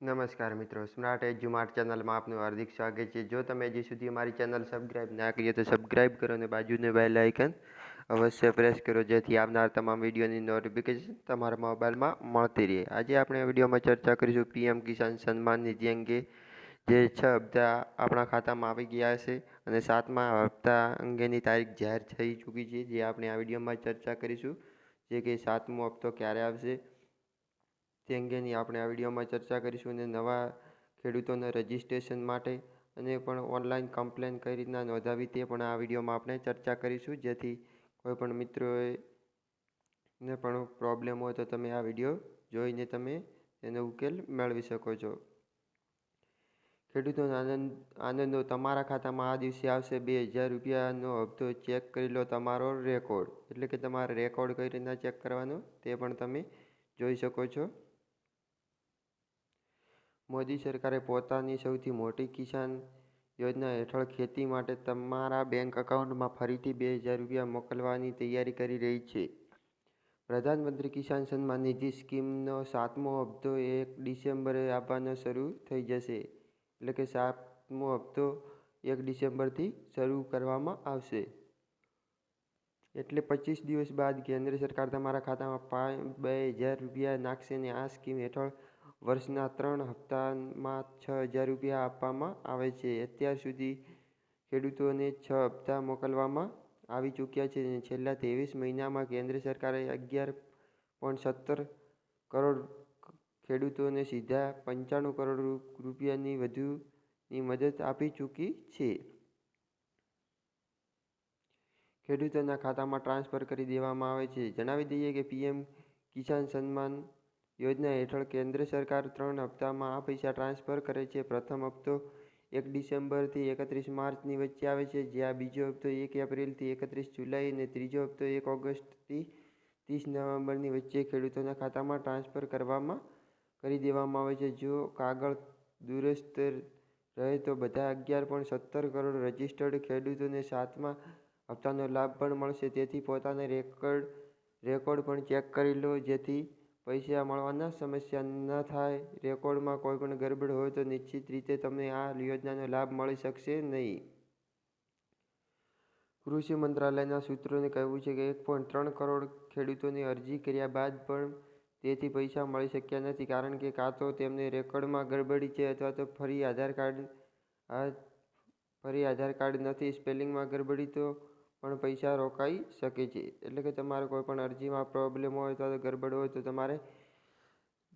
નમસ્કાર મિત્રો, સ્માર્ટ એજ્યુમાર્ટ ચેનલમાં આપનું હાર્દિક સ્વાગત છે. જો તમે હજી સુધી અમારી ચેનલ સબસ્ક્રાઈબ ના કરીએ તો સબસ્ક્રાઈબ કરો અને બાજુનું બેલ આઇકન અવશ્ય પ્રેસ કરો, જેથી આવનાર તમામ વિડીયોની નોટિફિકેશન તમારા મોબાઈલમાં મળતી રહે. આજે આપણે વિડીયોમાં ચર્ચા કરીશું પીએમ કિસાન સન્માન નિધિ અંગે, જે છ હપ્તા આપણા ખાતામાં આવી ગયા છે અને સાતમા હપ્તા અંગેની તારીખ જાહેર થઈ ચૂકી છે, જે આપણે આ વિડીયોમાં ચર્ચા કરીશું, જે કે સાતમો હપ્તો ક્યારે આવશે. તે અંગેની આપણે આ વિડીયોમાં ચર્ચા કરીશું અને નવા ખેડૂતોના રજિસ્ટ્રેશન માટે અને પણ ઓનલાઈન કમ્પ્લેન કઈ રીતના નોંધાવી તે પણ આ વિડીયોમાં આપણે ચર્ચા કરીશું. જેથી કોઈ પણ મિત્રોએ ને પણ પ્રોબ્લેમ હોય તો તમે આ વીડિયો જોઈને તમે તેનો ઉકેલ મેળવી શકો છો. ખેડૂતોનો આનંદ, આનંદો તમારા ખાતામાં આ દિવસે આવશે. બે હજાર રૂપિયાનો હપ્તો ચેક કરી લો તમારો રેકોર્ડ એટલે કે તમારે રેકોર્ડ કઈ રીતના ચેક કરવાનો તે પણ તમે જોઈ શકો છો. મોદી સરકારે પોતાની સૌથી મોટી કિસાન યોજના હેઠળ ખેતી માટે તમારા બેંક એકાઉન્ટમાં ફરીથી બે હજાર રૂપિયા મોકલવાની તૈયારી કરી રહી છે. પ્રધાનમંત્રી કિસાન સન્માન નિધિ સ્કીમનો સાતમો હપ્તો એક ડિસેમ્બરે આપવાનો શરૂ થઈ જશે. એટલે કે સાતમો હપ્તો એક ડિસેમ્બરથી શરૂ કરવામાં આવશે. એટલે પચીસ દિવસ બાદ કેન્દ્ર સરકાર તમારા ખાતામાં પાંચ બે હજાર રૂપિયા નાખશે અને આ સ્કીમ હેઠળ વર્ષના ત્રણ હપ્તામાં છ હજાર રૂપિયા આપવામાં આવે છે. અત્યાર સુધી ખેડૂતોને છ હપ્તા મોકલવામાં આવી ચૂક્યા છે છેલ્લા ત્રેવીસ મહિનામાં કેન્દ્ર સરકારે અગિયાર પોઈન્ટ સત્તર કરોડ ખેડૂતોને સીધા પંચાણું કરોડ રૂપિયાની વધુની મદદ આપી ચૂકી છે. ખેડૂતોના ખાતામાં ટ્રાન્સફર કરી દેવામાં આવે છે. જણાવી દઈએ કે પીએમ કિસાન સન્માન યોજના હેઠળ કેન્દ્ર સરકાર ત્રણ હપ્તામાં આ પૈસા ટ્રાન્સફર કરે છે. પ્રથમ હપ્તો એક ડિસેમ્બરથી એકત્રીસ માર્ચની વચ્ચે આવે છે જ્યાં બીજો હપ્તો એક એપ્રિલથી એકત્રીસ જુલાઈ અને ત્રીજો હપ્તો એક ઓગસ્ટથી ત્રીસ નવેમ્બરની વચ્ચે ખેડૂતોના ખાતામાં ટ્રાન્સફર કરવામાં કરી દેવામાં આવે છે. જો કાગળ દુરસ્ત રહે તો બધા અગિયાર પોઈન્ટ સત્તર કરોડ રજિસ્ટર્ડ ખેડૂતોને સાતમા હપ્તાનો લાભ પણ મળશે. તેથી પોતાના રેકર્ડ, રેકોર્ડ પણ ચેક કરી લો, જેથી પૈસા મળવાના, સમસ્યા ન થાય, રેકોર્ડમાં કોઈ પણ ગરબડ હોય તો નિશ્ચિત રીતે તમને આ યોજનાનો લાભ મળી શકશે નહીં. કૃષિ મંત્રાલયના સૂત્રોને કહેવું છે કે એક પોઈન્ટ ત્રણ કરોડ ખેડૂતોની અરજી કર્યા બાદ પણ તેથી પૈસા મળી શક્યા નથી, કારણ કે કાં તો તેમને રેકોર્ડમાં ગડબડી છે અથવા તો ફરી આધાર કાર્ડ ફરી આધાર કાર્ડ નથી, સ્પેલિંગમાં ગડબડી તો પણ પૈસા રોકાઈ શકે છે. એટલે કે તમારે કોઈ પણ અરજીમાં પ્રોબ્લેમ હોય અથવા તો ગરબડ હોય તો તમારે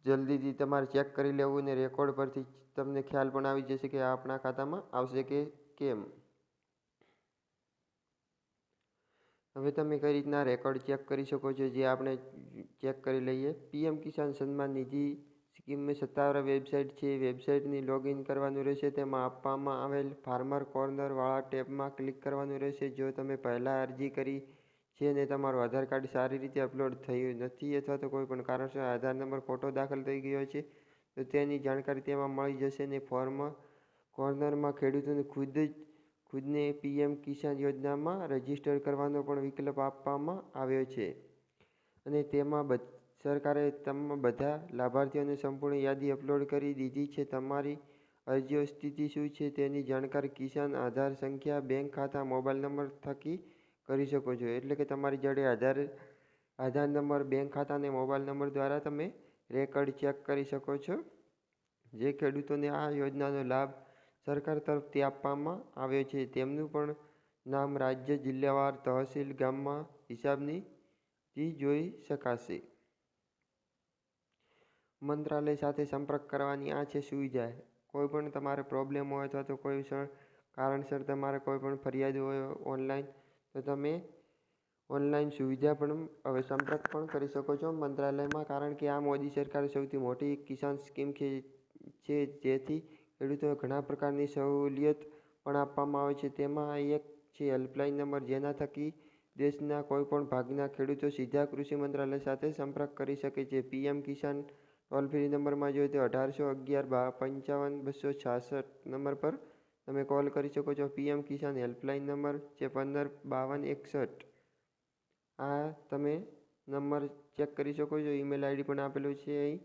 જલ્દીથી તમારે ચેક કરી લેવું ને રેકોર્ડ પરથી તમને ખ્યાલ પણ આવી જશે કે આપણા ખાતામાં આવશે કે કેમ. હવે તમે કઈ રીતના રેકોર્ડ ચેક કરી શકો છો? જે આપણે ચેક કરી લઈએ. પીએમ કિસાન સન્માન નિધિ સ્કીમની સત્તાવાર વેબસાઇટ છે. વેબસાઇટની લોગિન કરવાનું રહેશે. તેમાં આપવામાં આવેલ ફાર્મર કોર્નરવાળા ટેબમાં ક્લિક કરવાનું રહેશે. જો તમે પહેલાં અરજી કરી છે અને તમારું આધાર કાર્ડ સારી રીતે અપલોડ થયું નથી અથવા તો કોઈ પણ કારણસર આધાર નંબર ખોટો દાખલ થઈ ગયો છે, તો તેની જાણકારી તેમાં મળી જશે ને ફોર્મ કોર્નરમાં ખેડૂતોને ખુદ જ, ખુદને પીએમ કિસાન યોજનામાં રજિસ્ટર કરવાનો પણ વિકલ્પ આપવામાં આવ્યો છે. અને તેમાં સરકારે તમામ બધા લાભાર્થીઓને સંપૂર્ણ યાદી અપલોડ કરી દીધી છે. તમારી અરજીઓ સ્થિતિ શું છે તેની જાણકારી કિસાન આધાર સંખ્યા, બેંક ખાતા, મોબાઈલ નંબર થકી કરી શકો છો. એટલે કે તમારી જોડે આધાર આધાર નંબર, બેંક ખાતા અને મોબાઈલ નંબર દ્વારા તમે રેકર્ડ ચેક કરી શકો છો. જે ખેડૂતોને આ યોજનાનો લાભ સરકાર તરફથી આપવામાં આવ્યો છે. તેમનું પણ નામ રાજ્ય જિલ્લાવાર તહસીલ ગામમાં હિસાબની જોઈ શકાશે. મંત્રાલય સાથે સંપર્ક કરવાની આ છે સુવિધા. કોઈ પણ તમારે પ્રોબ્લેમ હોય અથવા તો કોઈ કારણસર તમારે કોઈ પણ ફરિયાદ હોય ઓનલાઈન તો તમે ઓનલાઈન સુવિધા પણ હવે સંપર્ક પણ કરી શકો છો મંત્રાલયમાં. કારણ કે આ મોદી સરકારે સૌથી મોટી કિસાન સ્કીમ છે જેથી ખેડૂતોને ઘણા પ્રકારની સહુલિયત પણ આપવામાં આવે છે. તેમાં એક છે હેલ્પલાઇન નંબર જેના થકી દેશના કોઈપણ ભાગના ખેડૂતો સીધા કૃષિ મંત્રાલય સાથે સંપર્ક કરી શકે છે. પીએમ કિસાન ટોલ ફ્રી નંબરમાં જોઈએ તો અઢારસો અગિયાર બા પંચાવન બસો છાસઠ નંબર પર તમે કોલ કરી શકો છો. પીએમ કિસાન હેલ્પલાઇન નંબર છે પંદર બાવન એકસઠ. આ તમે નંબર ચેક કરી શકો છો. ઈમેલ આઈડી પણ આપેલું છે અહીં.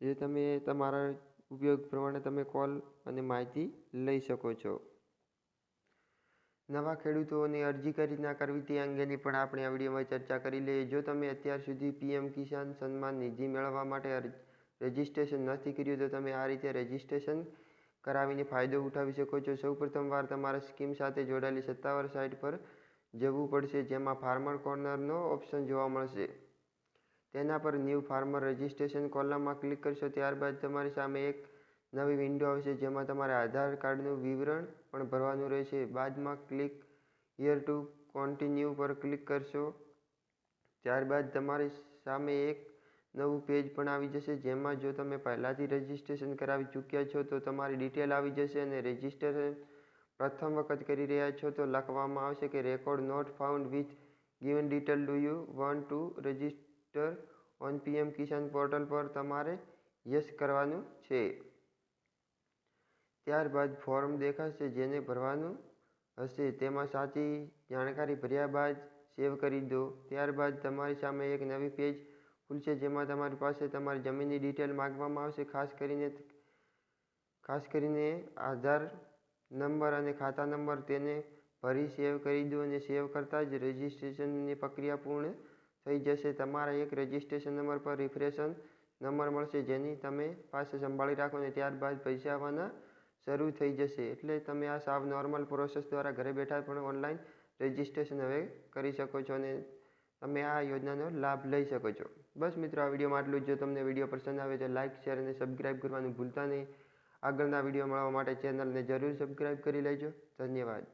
જે તમે તમારા ઉપયોગ પ્રમાણે તમે કોલ અને માહિતી લઈ શકો છો. નવા ખેડૂતોને અરજી કઈ રીતના કરવી તે અંગેની પણ આપણે આ વિડીયોમાં ચર્ચા કરી લઈએ. જો તમે અત્યાર સુધી પીએમ કિસાન સન્માન નિધિ મેળવવા માટે રજિસ્ટ્રેશન નથી કર્યું તો તમે આ રીતે રજિસ્ટ્રેશન કરાવીને ફાયદો ઉઠાવી શકો છો. સૌપ્રથમ વાર તમારા સ્કીમ સાથે જોડાયેલી સત્તાવાર સાઇટ પર જવું પડશે, જેમાં ફાર્મર કોર્નરનો ઓપ્શન જોવા મળશે. તેના પર ન્યૂ ફાર્મર રજિસ્ટ્રેશન કોલમમાં ક્લિક કરશો, ત્યારબાદ તમારી સામે એક નવી વિન્ડો આવશે, જેમાં તમારે આધાર કાર્ડનું વિવરણ પણ ભરવાનું રહેશે. બાદમાં ક્લિક હિયર ટુ કોન્ટિન્યુ પર ક્લિક કરશો. ત્યારબાદ તમારી સામે એક નવું પેજ પણ આવી જશે, જેમાં જો તમે પહેલાંથી રજિસ્ટ્રેશન કરાવી ચૂક્યા છો, તો તમારી ડિટેલ આવી જશે અને રજિસ્ટ્રેશન પ્રથમ વખત કરી રહ્યા છો, તો લખવામાં આવશે કે record not found with given detail do you want to register on PM Kisan portal પર તમારે યસ કરવાનું છે. ત્યારબાદ ફોર્મ દેખાશે જેને ભરવાનું હશે. તેમાં સાચી જાણકારી ભર્યા બાદ સેવ કરી દો. ત્યારબાદ તમારી સામે એક નવી પેજ ખુલશે જેમાં તમારી પાસે તમારી જમીનની ડિટેલ માગવામાં આવશે. ખાસ કરીને ખાસ કરીને આધાર નંબર અને ખાતા નંબર તેને ભરી સેવ કરી દો અને સેવ કરતાં જ રજિસ્ટ્રેશનની પ્રક્રિયા પૂર્ણ થઈ જશે. તમારા એક રજિસ્ટ્રેશન નંબર પર રિફ્રેશન નંબર મળશે જેની તમે પાસે સંભાળી રાખો અને ત્યારબાદ પૈસા આવવાના શરૂ થઈ જશે. એટલે તમે આ સાવ નોર્મલ પ્રોસેસ દ્વારા ઘરે બેઠા પણ ઓનલાઈન રજિસ્ટ્રેશન હવે કરી શકો છો અને તમે આ યોજનાનો લાભ લઈ શકો છો. બસ મિત્રો, આ વિડીયોમાં આટલું જ. જો તમને વીડિયો પસંદ આવે તો લાઇક શેર અને સબસ્ક્રાઈબ કરવાનું ભૂલતા નહીં. આગળના વીડિયો મળવા માટે ચેનલને જરૂર સબસ્ક્રાઈબ કરી લેજો. ધન્યવાદ.